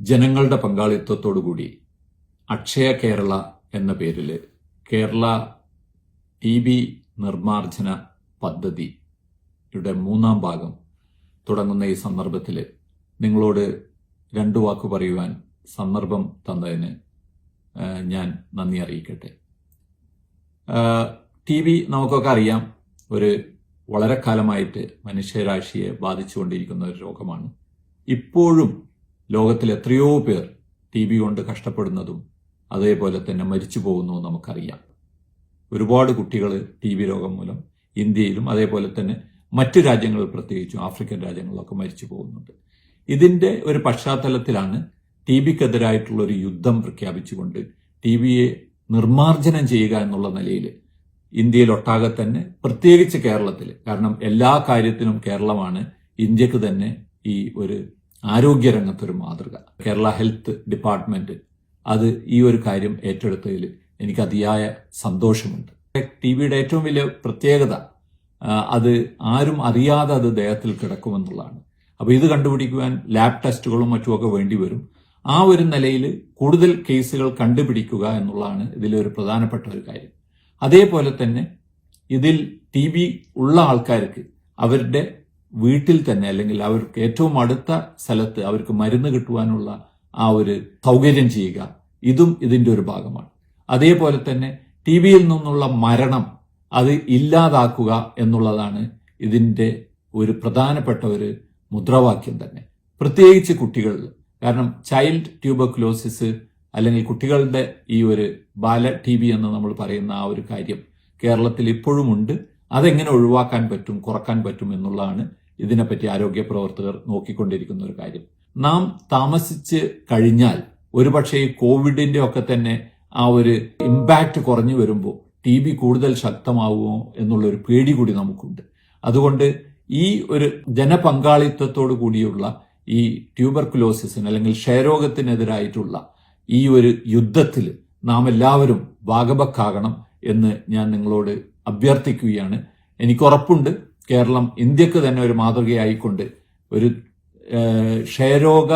ജനങ്ങളുടെ പങ്കാളിത്തത്തോടുകൂടി അക്ഷയ കേരള എന്ന പേരിൽ കേരള ടി ബി നിർമാർജന പദ്ധതിയുടെ മൂന്നാം ഭാഗം തുടങ്ങുന്ന ഈ സന്ദർഭത്തിൽ നിങ്ങളോട് രണ്ടു വാക്ക് പറയുവാൻ സന്ദർഭം തന്നതിന് ഞാൻ നന്ദി അറിയിക്കട്ടെ. ടി ബി നമുക്കൊക്കെ അറിയാം ഒരു വളരെ കാലമായിട്ട് മനുഷ്യരാശിയെ ബാധിച്ചുകൊണ്ടിരിക്കുന്ന ഒരു രോഗമാണ്. ഇപ്പോഴും ലോകത്തിൽ എത്രയോ പേർ ടി ബി കൊണ്ട് കഷ്ടപ്പെടുന്നതും അതേപോലെ തന്നെ മരിച്ചു പോകുന്നതും നമുക്കറിയാം. ഒരുപാട് കുട്ടികൾ ടി ബി രോഗം മൂലം ഇന്ത്യയിലും അതേപോലെ തന്നെ മറ്റു രാജ്യങ്ങളിൽ പ്രത്യേകിച്ചും ആഫ്രിക്കൻ രാജ്യങ്ങളിലൊക്കെ മരിച്ചു പോകുന്നുണ്ട് ഇതിന്റെ ഒരു പശ്ചാത്തലത്തിലാണ് ടി ബിക്കെതിരായിട്ടുള്ള ഒരു യുദ്ധം പ്രഖ്യാപിച്ചുകൊണ്ട് ടി ബിയെ നിർമ്മാർജനം ചെയ്യുക എന്നുള്ള നിലയിൽ ഇന്ത്യയിലൊട്ടാകെ തന്നെ പ്രത്യേകിച്ച് കേരളത്തിൽ കാരണം എല്ലാ കാര്യത്തിനും കേരളമാണ് ഇന്ത്യയ്ക്ക് തന്നെ ഈ ഒരു ആരോഗ്യരംഗത്തൊരു മാതൃക. കേരള ഹെൽത്ത് ഡിപ്പാർട്ട്മെന്റ് അത് ഈ ഒരു കാര്യം ഏറ്റെടുത്തതിൽ എനിക്ക് അതിയായ സന്തോഷമുണ്ട്. ടി വിയുടെ ഏറ്റവും വലിയ പ്രത്യേകത അത് ആരും അറിയാതെ അത് ദേഹത്തിൽ കിടക്കുമെന്നുള്ളതാണ്. അപ്പോൾ ഇത് കണ്ടുപിടിക്കുവാൻ ലാബ് ടെസ്റ്റുകളും മറ്റുമൊക്കെ വേണ്ടി വരും. ആ ഒരു നിലയിൽ കൂടുതൽ കേസുകൾ കണ്ടുപിടിക്കുക എന്നുള്ളതാണ് ഇതിലെ ഒരു പ്രധാനപ്പെട്ട ഒരു കാര്യം. അതേപോലെ തന്നെ ഇതിൽ ടി ബി ഉള്ള ആൾക്കാർക്ക് അവരുടെ വീട്ടിൽ തന്നെ അല്ലെങ്കിൽ അവർക്ക് ഏറ്റവും അടുത്ത സ്ഥലത്ത് അവർക്ക് മരുന്ന് കിട്ടുവാനുള്ള ആ ഒരു സൗകര്യം ചെയ്യുക. ഇതും ഇതിന്റെ ഒരു ഭാഗമാണ്. അതേപോലെ തന്നെ ടി ബിയിൽ നിന്നുള്ള മരണം അത് ഇല്ലാതാക്കുക എന്നുള്ളതാണ് ഇതിന്റെ ഒരു പ്രധാനപ്പെട്ട ഒരു മുദ്രാവാക്യം തന്നെ. പ്രത്യേകിച്ച് കുട്ടികളിൽ. കാരണം ചൈൽഡ് ട്യൂബർക്കുലോസിസ് അല്ലെങ്കിൽ കുട്ടികളുടെ ഈ ഒരു ബാല ടി ബി എന്ന് നമ്മൾ പറയുന്ന ആ ഒരു കാര്യം കേരളത്തിൽ ഇപ്പോഴും ഉണ്ട് അതെങ്ങനെ ഒഴിവാക്കാൻ പറ്റും കുറയ്ക്കാൻ പറ്റും എന്നുള്ളതാണ് ഇതിനെപ്പറ്റി ആരോഗ്യ പ്രവർത്തകർ നോക്കിക്കൊണ്ടിരിക്കുന്ന ഒരു കാര്യം. നാം താമസിച്ച് കഴിഞ്ഞാൽ ഒരുപക്ഷെ ഈ കോവിഡിന്റെ ഒക്കെ തന്നെ ആ ഒരു ഇമ്പാക്റ്റ് കുറഞ്ഞു വരുമ്പോൾ ടി ബി കൂടുതൽ ശക്തമാവുമോ എന്നുള്ള ഒരു പേടി കൂടി നമുക്കുണ്ട്. അതുകൊണ്ട് ഈ ഒരു ജനപങ്കാളിത്തത്തോടു കൂടിയുള്ള ഈ ട്യൂബർക്കുലോസിസിന് അല്ലെങ്കിൽ ക്ഷയരോഗത്തിനെതിരായിട്ടുള്ള ഈ ഒരു യുദ്ധത്തിൽ നാം എല്ലാവരും ഭാഗഭക്കാകണം എന്ന് ഞാൻ നിങ്ങളോട് അഭ്യർത്ഥിക്കുകയാണ്. എനിക്ക് ഉറപ്പുണ്ട് കേരളം ഇന്ത്യയ്ക്ക് തന്നെ ഒരു മാതൃകയായിക്കൊണ്ട് ഒരു ക്ഷയരോഗ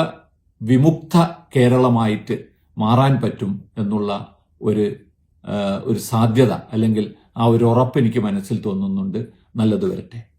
വിമുക്ത കേരളമായിട്ട് മാറാൻ പറ്റും എന്നുള്ള ഒരു ഒരു സാധ്യത അല്ലെങ്കിൽ ആ ഒരു ഉറപ്പ് എനിക്ക് മനസ്സിൽ തോന്നുന്നുണ്ട്. നല്ലത് വരട്ടെ.